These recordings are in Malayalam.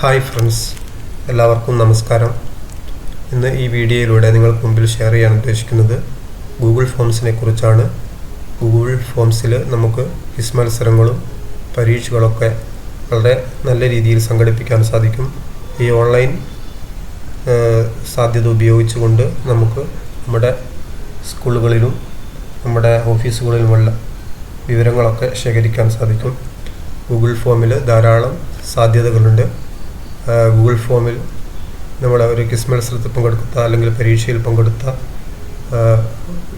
ഹായ് ഫ്രണ്ട്സ് എല്ലാവർക്കും നമസ്കാരം. ഇന്ന് ഈ വീഡിയോയിലൂടെ നിങ്ങൾക്ക് മുമ്പിൽ ഷെയർ ചെയ്യാൻ ഉദ്ദേശിക്കുന്നത് ഗൂഗിൾ ഫോംസിനെ കുറിച്ചാണ്. ഗൂഗിൾ ഫോംസിൽ നമുക്ക് ക്വിസ് മത്സരങ്ങളും പരീക്ഷകളൊക്കെ വളരെ നല്ല രീതിയിൽ സംഘടിപ്പിക്കാൻ സാധിക്കും. ഈ ഓൺലൈൻ സാധ്യത ഉപയോഗിച്ചുകൊണ്ട് നമുക്ക് നമ്മുടെ സ്കൂളുകളിലും നമ്മുടെ ഓഫീസുകളിലുമുള്ള വിവരങ്ങളൊക്കെ ശേഖരിക്കാൻ സാധിക്കും. ഗൂഗിൾ ഫോമിൽ ധാരാളം സാധ്യതകളുണ്ട്. ഗൂഗിൾ ഫോമിൽ നമ്മൾ ഒരു ക്വിസ് മത്സരത്തിൽ പങ്കെടുത്ത അല്ലെങ്കിൽ പരീക്ഷയിൽ പങ്കെടുത്ത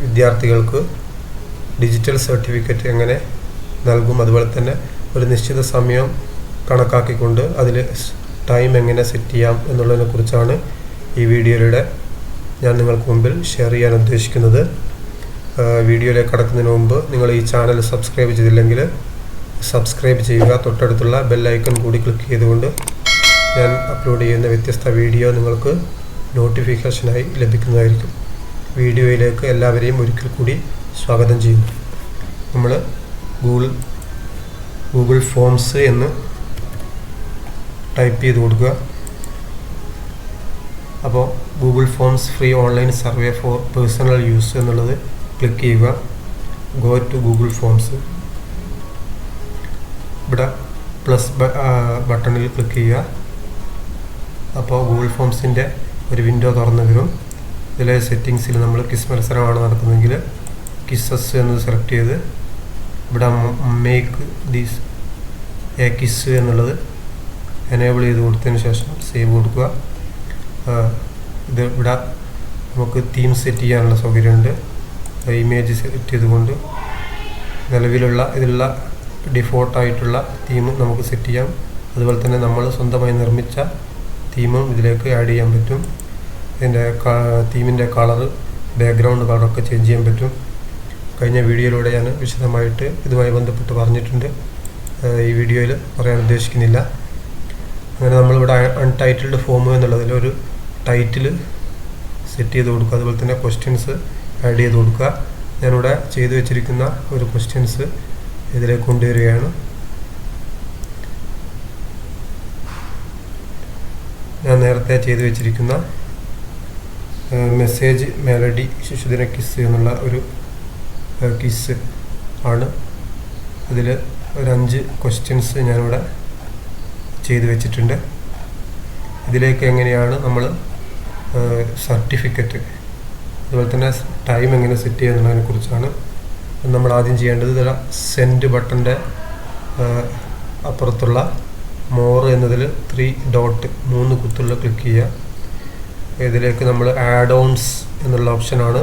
വിദ്യാർത്ഥികൾക്ക് ഡിജിറ്റൽ സർട്ടിഫിക്കറ്റ് എങ്ങനെ നൽകും അതുപോലെ തന്നെ ഒരു നിശ്ചിത സമയം കണക്കാക്കിക്കൊണ്ട് അതിൽ ടൈം എങ്ങനെ സെറ്റ് ചെയ്യാം എന്നുള്ളതിനെ കുറിച്ചാണ് ഈ വീഡിയോയിലൂടെ ഞാൻ നിങ്ങൾക്ക് മുമ്പിൽ ഷെയർ ചെയ്യാൻ ഉദ്ദേശിക്കുന്നത്. വീഡിയോയിലേക്ക് കടക്കുന്നതിന് മുമ്പ് നിങ്ങൾ ഈ ചാനൽ സബ്സ്ക്രൈബ് ചെയ്തില്ലെങ്കിൽ സബ്സ്ക്രൈബ് ചെയ്യുക. തൊട്ടടുത്തുള്ള ബെല്ലൈക്കൺ കൂടി ക്ലിക്ക് ചെയ്തുകൊണ്ട് ഞാൻ അപ്ലോഡ് ചെയ്യുന്ന വ്യത്യസ്ത വീഡിയോ നിങ്ങൾക്ക് നോട്ടിഫിക്കേഷനായി ലഭിക്കുന്നതായിരിക്കും. വീഡിയോയിലേക്ക് എല്ലാവരെയും ഒരിക്കൽ കൂടി സ്വാഗതം ചെയ്യുന്നു. നമ്മൾ ഗൂഗിൾ ഗൂഗിൾ ഫോംസ് എന്ന് ടൈപ്പ് ചെയ്ത് കൊടുക്കുക. അപ്പോൾ Google forms free online survey for personal use എന്നുള്ളത് ക്ലിക്ക് ചെയ്യുക. Go to Google forms. ഇവിടെ പ്ലസ് ബട്ടണിൽ ക്ലിക്ക് ചെയ്യുക. അപ്പോൾ ഗൂഗിൾ ഫോംസിന്റെ ഒരു വിൻഡോ തുറന്നു വരും. ഇതിലെ സെറ്റിങ്സിൽ നമ്മൾ കിസ് മത്സരമാണ് നടക്കുന്നതെങ്കിൽ കിസ്സസ് എന്ന് സെലക്ട് ചെയ്ത് ഇവിടെ മേക്ക് ദീസ് എ കിസ് എന്നുള്ളത് എനേബിൾ ചെയ്ത് കൊടുത്തതിന് ശേഷം സേവ് കൊടുക്കുക. ഇത് ഇവിടെ നമുക്ക് തീം സെറ്റ് ചെയ്യാനുള്ള സൗകര്യമുണ്ട്. ഇമേജ് സെലക്ട് ചെയ്തുകൊണ്ട് നിലവിലുള്ള ഇതിലുള്ള ഡിഫോൾട്ടായിട്ടുള്ള തീം നമുക്ക് സെറ്റ് ചെയ്യാം. അതുപോലെ തന്നെ നമ്മൾ സ്വന്തമായി നിർമ്മിച്ച തീമും ഇതിലേക്ക് ആഡ് ചെയ്യാൻ പറ്റും. ഇതിന്റെ തീമിന്റെ കളർ ബാക്ക്ഗ്രൗണ്ട് കളറൊക്കെ ചേഞ്ച് ചെയ്യാൻ പറ്റും. കഴിഞ്ഞ വീഡിയോയിലൂടെ ഞാൻ വിശദമായിട്ട് ഇതുമായി ബന്ധപ്പെട്ട് പറഞ്ഞിട്ടുണ്ട്. ഈ വീഡിയോയിൽ പറയാൻ ഉദ്ദേശിക്കുന്നില്ല. അങ്ങനെ നമ്മളിവിടെ അൺടൈറ്റിൽഡ് ഫോം എന്നുള്ളതിൽ ഒരു ടൈറ്റിൽ സെറ്റ് ചെയ്ത് കൊടുക്കുക. അതുപോലെ തന്നെ ക്വസ്റ്റ്യൻസ് ആഡ് ചെയ്ത് കൊടുക്കുക. ഞാനിവിടെ ചെയ്തു വെച്ചിരിക്കുന്ന ഒരു ക്വസ്റ്റ്യൻസ് ഇതിലേക്ക് കൊണ്ടുവരികയാണ്. ഞാൻ നേരത്തെ ചെയ്തു വെച്ചിരിക്കുന്ന മെസ്സേജ് മെലഡി ശിശുദിന കിസ് എന്നുള്ള ഒരു കിസ് ആണ്. അതിൽ ഒരു അഞ്ച് ക്വസ്റ്റ്യൻസ് ഞാനിവിടെ ചെയ്തു വെച്ചിട്ടുണ്ട്. ഇതിലേക്ക് എങ്ങനെയാണ് നമ്മൾ സർട്ടിഫിക്കറ്റ് അതുപോലെ തന്നെ ടൈം എങ്ങനെ സെറ്റ് ചെയ്യുന്നതിനെ കുറിച്ചാണ് നമ്മൾ ആദ്യം ചെയ്യേണ്ടത്. ഇതിൽ സെൻഡ് ബട്ടന്റെ അപ്പുറത്തുള്ള മോർ എന്നതിൽ ത്രീ ഡോട്ട് മൂന്ന് കുത്തുള്ള ക്ലിക്ക് ചെയ്യുക. ഇതിലേക്ക് നമ്മൾ ആഡ് ഓൺസ് എന്നുള്ള ഓപ്ഷനാണ്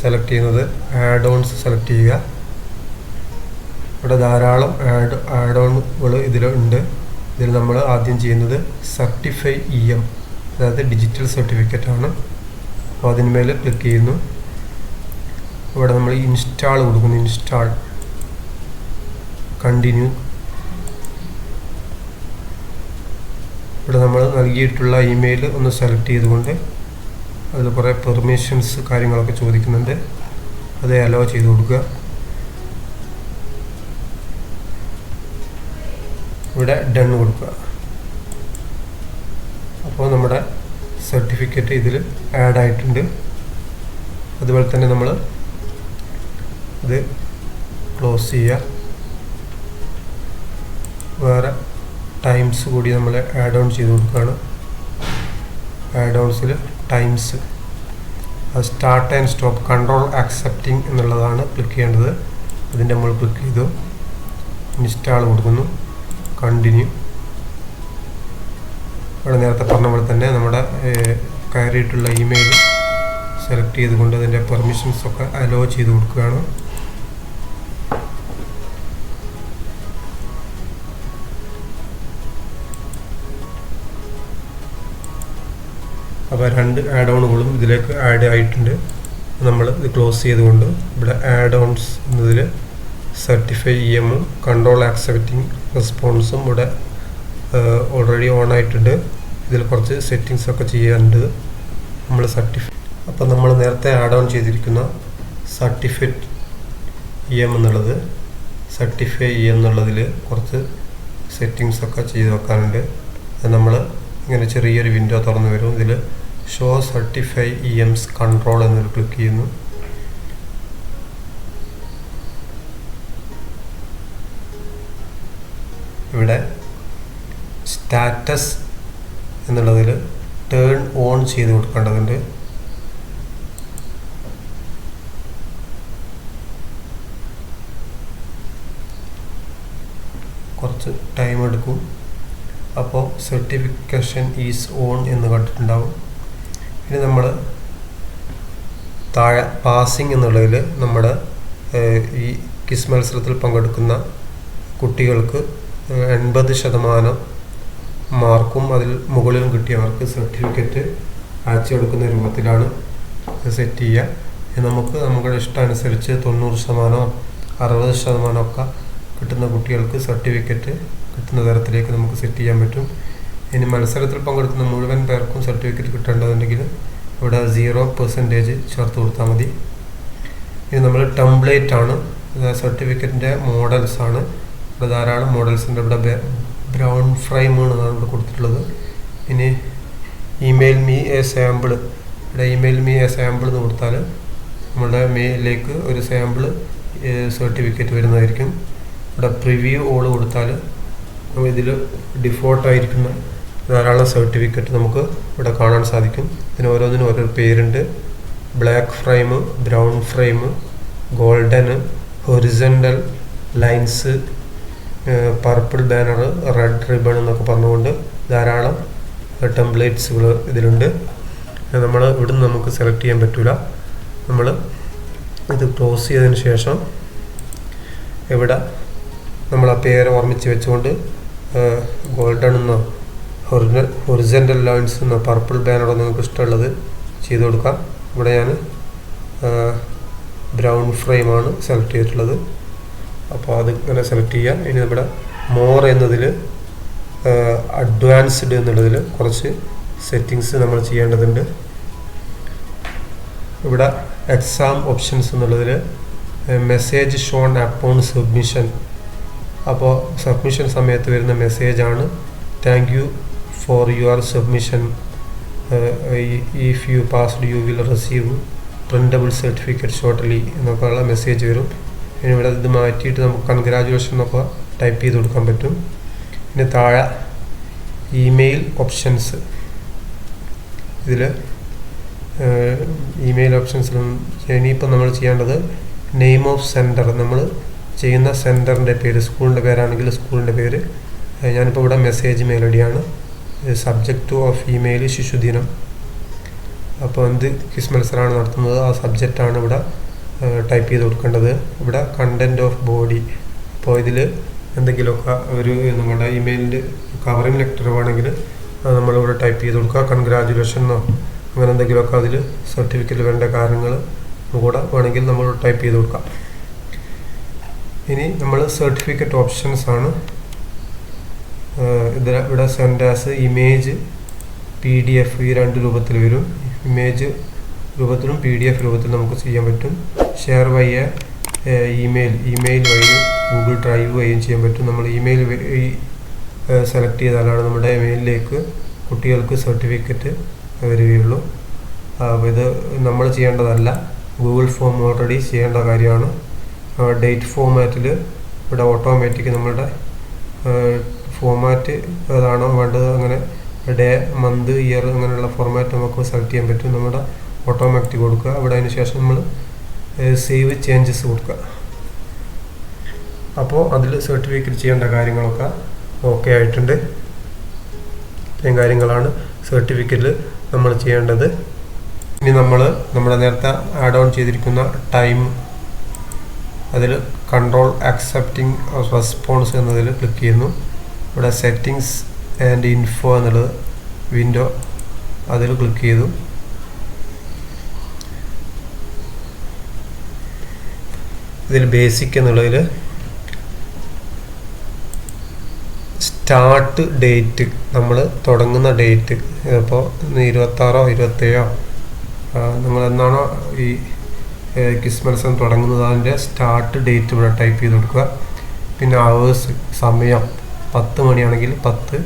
സെലക്ട് ചെയ്യുന്നത്. ആഡ് ഓൺസ് സെലക്ട് ചെയ്യുക. ഇവിടെ ധാരാളം ആഡ് ആഡ് ഓണുകൾ ഇതിലുണ്ട് ഇതിൽ നമ്മൾ ആദ്യം ചെയ്യുന്നത് സർട്ടിഫൈ ഇ എം അതായത് ഡിജിറ്റൽ സർട്ടിഫിക്കറ്റ് ആണ്. അപ്പോൾ അതിന്മേൽ ക്ലിക്ക് ചെയ്യുന്നു. ഇവിടെ നമ്മൾ ഇൻസ്റ്റാൾ കൊടുക്കുന്നു. ഇൻസ്റ്റാൾ കണ്ടിന്യൂ ഇവിടെ നമ്മൾ നൽകിയിട്ടുള്ള ഇമെയിൽ ഒന്ന് സെലക്ട് ചെയ്തുകൊണ്ട് അതിൽ കുറേ പെർമിഷൻസ് കാര്യങ്ങളൊക്കെ ചോദിക്കുന്നുണ്ട്. അത് അലോ ചെയ്ത് കൊടുക്കുക. ഇവിടെ ഡൺ കൊടുക്കുക. അപ്പോൾ നമ്മുടെ സർട്ടിഫിക്കറ്റ് ഇതിൽ ആഡ് ആയിട്ടുണ്ട്. അതുപോലെ തന്നെ നമ്മൾ ഇത് ക്ലോസ് ചെയ്യുക. വേറെ ടൈംസ് കൂടി നമ്മൾ ആഡ് ഓൺ ചെയ്ത് കൊടുക്കുകയാണ്. ആഡ് ഓൺസിൽ ടൈംസ് അത് start and stop control accepting എന്നുള്ളതാണ് ക്ലിക്ക് ചെയ്യേണ്ടത്. അതിന്റെ നമ്മൾ ക്ലിക്ക് ചെയ്തു. ഇൻസ്റ്റാൾ കൊടുക്കുന്നു. കണ്ടിന്യൂ ഇവിടെ നേരത്തെ പറഞ്ഞ പോലെ തന്നെ നമ്മുടെ കയറിയിട്ടുള്ള ഇമെയിൽ സെലക്ട് ചെയ്തുകൊണ്ട് അതിന്റെ പെർമിഷൻസ് ഒക്കെ അലോ ചെയ്ത് കൊടുക്കുകയാണ്. അപ്പോൾ രണ്ട് ആഡ് ഓണുകളും ഇതിലേക്ക് ആഡ് ആയിട്ടുണ്ട്. നമ്മൾ ഇത് ക്ലോസ് ചെയ്തുകൊണ്ട് ഇവിടെ ആഡ് ഓൺസ് എന്നതിൽ സർട്ടിഫൈ ഇ എമ്മും കൺട്രോൾ ആക്സെപ്റ്റിംഗ് റെസ്പോൺസും ഇവിടെ ഓൾറെഡി ഓൺ ആയിട്ടുണ്ട്. ഇതിൽ കുറച്ച് സെറ്റിങ്സ് ഒക്കെ ചെയ്യാനുണ്ട്. നമ്മൾ സർട്ടിഫൈ അപ്പോൾ നമ്മൾ നേരത്തെ ആഡ് ഓൺ ചെയ്തിരിക്കുന്ന സർട്ടിഫിക്കറ്റ് ഇ എം എന്നുള്ളത് സർട്ടിഫൈ ഇ എന്നുള്ളതിൽ കുറച്ച് സെറ്റിങ്സ് ഒക്കെ ചെയ്ത് വെക്കാനുണ്ട്. നമ്മൾ ഇങ്ങനെ ചെറിയൊരു വിൻഡോ തുറന്നു വരും. ഇതിൽ show certify E Ms control എന്നൊരു ക്ലിക്ക് ചെയ്യുന്നു. ഇവിടെ സ്റ്റാറ്റസ് എന്നുള്ളതിൽ ടേൺ ഓൺ ചെയ്ത് കൊടുക്കേണ്ടതുണ്ട്. കുറച്ച് ടൈം എടുക്കും. അപ്പോൾ സർട്ടിഫിക്കേഷൻ ഈസ് ഓൺ എന്ന് കണ്ടിട്ടുണ്ടാവും. ഇനി നമ്മൾ താഴെ പാസിംഗ് എന്നുള്ളതിൽ നമ്മുടെ ഈ കിസ് മത്സരത്തിൽ പങ്കെടുക്കുന്ന കുട്ടികൾക്ക് എൺപത് ശതമാനം മാർക്കും അതിൽ മുകളിലും കിട്ടിയവർക്ക് സർട്ടിഫിക്കറ്റ് അയച്ചു കൊടുക്കുന്ന രൂപത്തിലാണ് സെറ്റ് ചെയ്യുക. നമുക്ക് നമ്മുടെ ഇഷ്ടാനുസരിച്ച് തൊണ്ണൂറ് ശതമാനമോ അറുപത് ശതമാനമൊക്കെ കിട്ടുന്ന കുട്ടികൾക്ക് സർട്ടിഫിക്കറ്റ് കിട്ടുന്ന തരത്തിലേക്ക് നമുക്ക് സെറ്റ് ചെയ്യാൻ പറ്റും. ഇനി മത്സരത്തിൽ പങ്കെടുക്കുന്ന മുഴുവൻ പേർക്കും സർട്ടിഫിക്കറ്റ് കിട്ടേണ്ടതുണ്ടെങ്കിൽ ഇവിടെ സീറോ പെർസെന്റേജ് ചേർത്ത് കൊടുത്താൽ മതി. ഇത് നമ്മൾ ടെംപ്ലേറ്റ് ആണ്. സർട്ടിഫിക്കറ്റിന്റെ മോഡൽസ് ആണ്. ഇവിടെ ധാരാളം ഉണ്ട്. ഇവിടെ ബ്രൗൺ ഫ്രെയിം ആണ് ഇവിടെ കൊടുത്തിട്ടുള്ളത്. ഇനി ഇമെയിൽ മീ എ സാമ്പിൾ ഇവിടെ ഇമെയിൽ മീ എ സാമ്പിൾ എന്ന് കൊടുത്താൽ നമ്മുടെ മെയിലിലേക്ക് ഒരു സാമ്പിൾ സർട്ടിഫിക്കറ്റ് വരുന്നതായിരിക്കും. ഇവിടെ പ്രിവ്യൂ ഓൾ കൊടുത്താൽ ഇതിൽ ഡിഫോൾട്ടായിരിക്കുന്ന ധാരാളം സർട്ടിഫിക്കറ്റ് നമുക്ക് ഇവിടെ കാണാൻ സാധിക്കും. ഇതിന് ഓരോന്നിനും ഓരോ പേരുണ്ട്. Black frame brown frame golden horizontal lines purple banner red ribbon എന്നൊക്കെ പറഞ്ഞുകൊണ്ട് ധാരാളം ടെംപ്ലേറ്റ്സുകൾ ഇതിലുണ്ട്. നമ്മൾ ഇവിടുന്ന് നമുക്ക് സെലക്ട് ചെയ്യാൻ പറ്റില്ല നമ്മൾ ഇത് ക്ലോസ് ചെയ്തതിന് ശേഷം ഇവിടെ നമ്മൾ ആ പേര് ഓർമ്മിച്ച് വെച്ചുകൊണ്ട് ഗോൾഡൺ എന്നോ ഹൊറിസന്റൽ ലൈൻസ് എന്ന പർപ്പിൾ ബാനറോ നിങ്ങൾക്ക് ഇഷ്ടമുള്ളത്. ചെയ്ത് കൊടുക്കാം. ഇവിടെ ഞാൻ ബ്രൗൺ ഫ്രെയിമാണ് സെലക്ട് ചെയ്തിട്ടുള്ളത്. അപ്പോൾ അത് ഇങ്ങനെ സെലക്ട് ചെയ്യുക ഇനി നമ്മുടെ മോർ എന്നതിൽ അഡ്വാൻസ്ഡ് എന്നുള്ളതിൽ കുറച്ച് സെറ്റിങ്സ് നമ്മൾ ചെയ്യേണ്ടതുണ്ട്. ഇവിടെ എക്സാം ഓപ്ഷൻസ് എന്നുള്ളതിൽ മെസ്സേജ് ഷോൺ അപ്പോൺ സബ്മിഷൻ അപ്പോൾ സബ്മിഷൻ സമയത്ത് വരുന്ന മെസ്സേജാണ് thank you for your submission. if you passed, you will receive printable certificate shortly എന്നൊക്കെയുള്ള മെസ്സേജ് വരും. ഇനി ഇവിടെ ഇത് മാറ്റിയിട്ട് നമുക്ക് കൺഗ്രാജുലേഷൻ എന്നൊക്കെ ടൈപ്പ് ചെയ്ത് കൊടുക്കാൻ പറ്റും. ഇനി താഴെ ഇമെയിൽ ഓപ്ഷൻസ് ഇതിൽ ഇമെയിൽ ഓപ്ഷൻസിൽ ഇനിയിപ്പോൾ നമ്മൾ ചെയ്യേണ്ടത് നെയിം ഓഫ് സെന്റർ നമ്മൾ ചെയ്യുന്ന സെന്ററിന്റെ പേര് സ്കൂളിന്റെ പേരാണെങ്കിൽ സ്കൂളിന്റെ പേര്. ഞാനിപ്പോൾ ഇവിടെ മെസ്സേജ് മെയിലടിയാണ് സബ്ജക്റ്റ് ഓഫ് ഇമെയിൽ ശിശുദിനം അപ്പോൾ എന്ത് ക്വിസ് മത്സരമാണ് നടത്തുന്നത്? ആ സബ്ജക്റ്റാണ് ഇവിടെ ടൈപ്പ് ചെയ്ത് കൊടുക്കേണ്ടത്. ഇവിടെ കണ്ടന്റ് ഓഫ് ബോഡി അപ്പോൾ ഇതിൽ എന്തെങ്കിലുമൊക്കെ ഒരു നമ്മുടെ ഇമെയിലിന്റെ കവറിങ് ലെറ്റർ വേണമെങ്കിൽ നമ്മളിവിടെ ടൈപ്പ് ചെയ്ത് കൊടുക്കുക. കൺഗ്രാജുലേഷൻ എന്നോ അങ്ങനെ എന്തെങ്കിലുമൊക്കെ അതിൽ സർട്ടിഫിക്കറ്റ് വേണ്ട കാര്യങ്ങൾ കൂടെ വേണമെങ്കിൽ നമ്മൾ ടൈപ്പ് ചെയ്ത് കൊടുക്കാം. ഇനി നമ്മൾ സർട്ടിഫിക്കറ്റ് ഓപ്ഷൻസ് ആണ് ഇതിൽ ഇവിടെ as image P D F ഈ രണ്ട് രൂപത്തിൽ വരും. ഇമേജ് രൂപത്തിലും പി ഡി എഫ് രൂപത്തിലും നമുക്ക് ചെയ്യാൻ പറ്റും. ഷെയർ വഴിയ ഇമെയിൽ ഇമെയിൽ വഴി ഗൂഗിൾ ഡ്രൈവ് വഴിയും ചെയ്യാൻ പറ്റും. നമ്മൾ ഇമെയിൽ സെലക്ട് ചെയ്താലാണ് നമ്മുടെ മെയിലിലേക്ക് കുട്ടികൾക്ക് സർട്ടിഫിക്കറ്റ് വരികയുള്ളൂ. ഇത് നമ്മൾ ചെയ്യേണ്ടതല്ല. ഗൂഗിൾ ഫോം ഓൾറെഡി ചെയ്യേണ്ട കാര്യമാണ്. ഡേറ്റ് ഫോമാറ്റിൽ ഇവിടെ ഓട്ടോമാറ്റിക് നമ്മളുടെ ഫോമാറ്റ് ഏതാണോ വേണ്ടത് അങ്ങനെ ഡേ മന്ത് ഇയർ അങ്ങനെയുള്ള ഫോർമാറ്റ് നമുക്ക് സെലക്ട് ചെയ്യാൻ പറ്റും. നമ്മുടെ ഓട്ടോമാറ്റിക് കൊടുക്കുക. അവിടെ അതിന് ശേഷം നമ്മൾ സേവ് ചേഞ്ചസ് കൊടുക്കുക. അപ്പോൾ അതിൽ സർട്ടിഫിക്കറ്റ് ചെയ്യേണ്ട കാര്യങ്ങളൊക്കെ ഓക്കെ ആയിട്ടുണ്ട്. ഇത്രയും കാര്യങ്ങളാണ് സർട്ടിഫിക്കറ്റിൽ നമ്മൾ ചെയ്യേണ്ടത്. ഇനി നമ്മൾ നമ്മുടെ നേരത്തെ ആഡ് ഓൺ ചെയ്തിരിക്കുന്ന ടൈം അതിൽ കൺട്രോൾ ആക്സെപ്റ്റിംഗ് റെസ്പോൺസ് എന്നതിൽ ക്ലിക്ക് ചെയ്യുന്നു. ഇവിടെ സെറ്റിങ്സ് ആൻഡ് ഇൻഫോ എന്നുള്ളത് വിൻഡോ അതിൽ ക്ലിക്ക് ചെയ്തു. ഇതിൽ ബേസിക് എന്നുള്ളതിൽ സ്റ്റാർട്ട് ഡേറ്റ് നമ്മൾ തുടങ്ങുന്ന ഡേറ്റ് ഇപ്പോൾ ഇരുപത്താറോ ഇരുപത്തേഴോ. നിങ്ങൾ എന്നാണോ ഈ ക്രിസ്മസ് മത്സരം തുടങ്ങുന്നത് അതിന്റെ സ്റ്റാർട്ട് ഡേറ്റ് ഇവിടെ ടൈപ്പ് ചെയ്ത് കൊടുക്കുക. പിന്നെ അവേഴ്സ് സമയം. പത്ത് മണിയാണെങ്കിൽ പത്ത്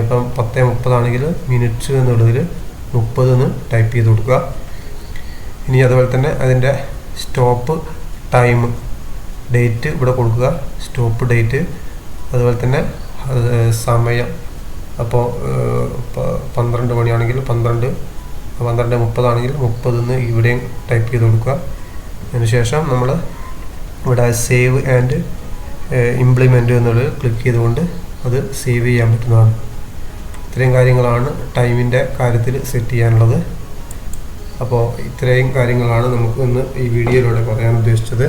ഇപ്പം പത്ത് മുപ്പതാണെങ്കിൽ മിനിറ്റ്സ് എന്നുള്ളതിൽ മുപ്പത് എന്ന് ടൈപ്പ് ചെയ്ത് കൊടുക്കുക. ഇനി അതുപോലെ തന്നെ അതിന്റെ സ്റ്റോപ്പ് ടൈം ഡേറ്റ് ഇവിടെ കൊടുക്കുക. സ്റ്റോപ്പ് ഡേറ്റ് അതുപോലെ തന്നെ സമയം. അപ്പോൾ പന്ത്രണ്ട് മണിയാണെങ്കിൽ പന്ത്രണ്ട് പന്ത്രണ്ട് മുപ്പതാണെങ്കിൽ മുപ്പതെന്ന് ഇവിടെയും ടൈപ്പ് ചെയ്ത് കൊടുക്കുക. അതിനുശേഷം നമ്മൾ ഇവിടെ സേവ് ആൻഡ് ഇംപ്ലിമെന്റ് എന്നുള്ളത് ക്ലിക്ക് ചെയ്തുകൊണ്ട് അത് സേവ് ചെയ്യാൻ പറ്റുന്നതാണ്. ഇത്രയും കാര്യങ്ങളാണ് ടൈമിന്റെ കാര്യത്തിൽ സെറ്റ് ചെയ്യാനുള്ളത്. അപ്പോൾ ഇത്രയും കാര്യങ്ങളാണ് നമുക്ക് ഇന്ന് ഈ വീഡിയോയിലൂടെ പറയാൻ ഉദ്ദേശിച്ചത്.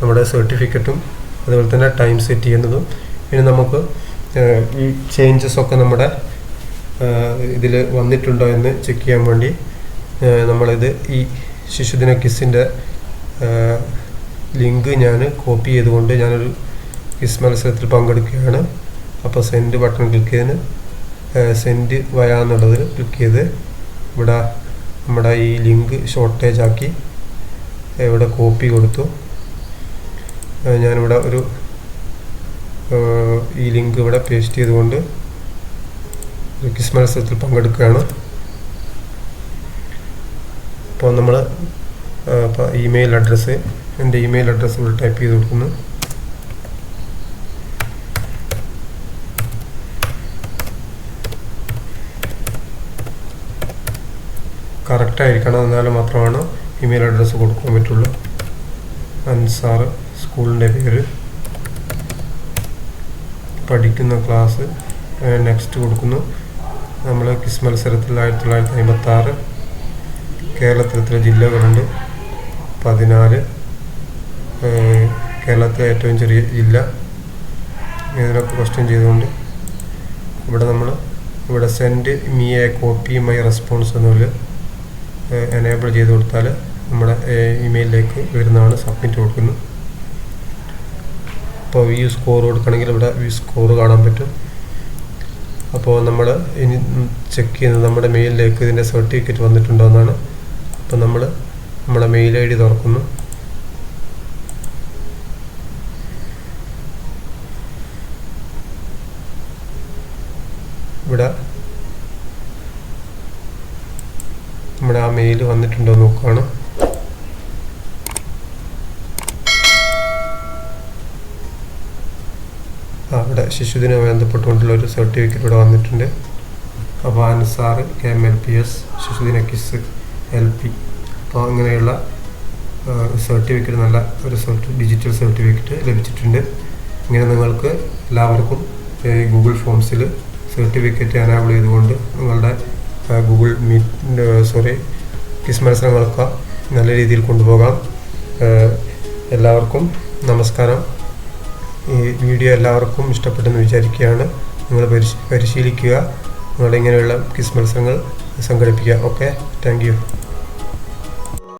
നമ്മുടെ സർട്ടിഫിക്കറ്റും അതുപോലെ തന്നെ ടൈം സെറ്റ് ചെയ്യുന്നതും. ഇനി നമുക്ക് ഈ ചേഞ്ചസ് ഒക്കെ നമ്മുടെ ഇതിൽ വന്നിട്ടുണ്ടോ എന്ന് ചെക്ക് ചെയ്യാൻ വേണ്ടി നമ്മളിത് ഈ ശിശുദിന കിസ്സിന്റെ ലിങ്ക് ഞാൻ കോപ്പി ചെയ്തുകൊണ്ട് ഞാനൊരു ക്വിസ് മത്സരത്തിൽ പങ്കെടുക്കുകയാണ്. അപ്പോൾ സെൻഡ് ബട്ടൺ ക്ലിക്ക് ചെയ്തിന് സെൻഡ് വയാന്നുള്ളതിൽ ക്ലിക്ക് ചെയ്ത് ഇവിടെ നമ്മുടെ ഈ ലിങ്ക് ഷോർട്ടേജ് ആക്കി ഇവിടെ കോപ്പി കൊടുത്തു. ഞാനിവിടെ ഒരു ഈ ലിങ്ക് ഇവിടെ പേസ്റ്റ് ചെയ്തുകൊണ്ട് ക്വിസ് മത്സരത്തിൽ പങ്കെടുക്കുകയാണ്. അപ്പോൾ നമ്മൾ ഇമെയിൽ അഡ്രസ്സ് എന്റെ ഇമെയിൽ അഡ്രസ്സ് ഇവിടെ ടൈപ്പ് ചെയ്ത് കൊടുക്കുന്നു. കറക്റ്റ് ആയിരിക്കണം എന്നാൽ മാത്രമാണ് ഇമെയിൽ അഡ്രസ്സ് കൊടുക്കാൻ പറ്റുള്ളൂ. അൻസാർ സ്കൂളിന്റെ പേര്. പഠിക്കുന്ന ക്ലാസ് നെക്സ്റ്റ് കൊടുക്കുന്നു. നമ്മൾ കിസ് മത്സരത്തിൽ ആയിരത്തി തൊള്ളായിരത്തി അമ്പത്തി ആറ് കേരളത്തിലെ ജില്ലകളുണ്ട്? പതിനാല്. കേരളത്തിലെ ഏറ്റവും ചെറിയ ജില്ല. ഇതിനൊക്കെ ക്വസ്റ്റ്യൻ ചെയ്തുകൊണ്ട് ഇവിടെ നമ്മൾ ഇവിടെ send me a copy my response എന്നൊരു എനേബിൾ ചെയ്ത് കൊടുത്താൽ നമ്മുടെ ഇമെയിലിലേക്ക് വരുന്നതാണ് സബ്മിറ്റ് കൊടുക്കുന്നു അപ്പോൾ വ്യൂ സ്കോർ കൊടുക്കണമെങ്കിൽ ഇവിടെ വ്യൂ സ്കോർ കാണാൻ പറ്റും. അപ്പോൾ നമ്മൾ ഇനി ചെക്ക് ചെയ്യുന്നത് നമ്മുടെ മെയിലിലേക്ക് ഇതിന്റെ സർട്ടിഫിക്കറ്റ് വന്നിട്ടുണ്ടോ എന്നാണ്. അപ്പോൾ നമ്മൾ നമ്മുടെ മെയിൽ ഐ ഡി തുറക്കുന്നു ഇവിടെ നമ്മുടെ ആ മെയിൽ വന്നിട്ടുണ്ടോ നോക്കുകയാണ് അവിടെ ശിശുദിനം ബന്ധപ്പെട്ടുകൊണ്ടുള്ള ഒരു സർട്ടിഫിക്കറ്റ് ഇവിടെ വന്നിട്ടുണ്ട്. അപ്പോൾ Ansar M L P S ശിശുദിന quiz L P അപ്പോൾ അങ്ങനെയുള്ള സർട്ടിഫിക്കറ്റ് നല്ല ഒരു സർട്ടി ഡിജിറ്റൽ സർട്ടിഫിക്കറ്റ് ലഭിച്ചിട്ടുണ്ട്. ഇങ്ങനെ നിങ്ങൾക്ക് എല്ലാവർക്കും ഗൂഗിൾ ഫോംസിൽ സർട്ടിഫിക്കറ്റ് അനാബിൾ ചെയ്തുകൊണ്ട് നിങ്ങളുടെ ഗൂഗിൾ മീറ്റ് സോറി ക്വിസ് മത്സരങ്ങളൊക്കെ നല്ല രീതിയിൽ കൊണ്ടുപോകാം. എല്ലാവർക്കും നമസ്കാരം. ഈ വീഡിയോ എല്ലാവർക്കും ഇഷ്ടപ്പെട്ടെന്ന് വിചാരിക്കുകയാണ്. നിങ്ങൾ പരിശീ പരിശീലിക്കുക. നിങ്ങളുടെ ഇങ്ങനെയുള്ള ക്വിസ് മത്സരങ്ങൾ സംഘടിപ്പിക്കുക. ഓക്കെ? താങ്ക്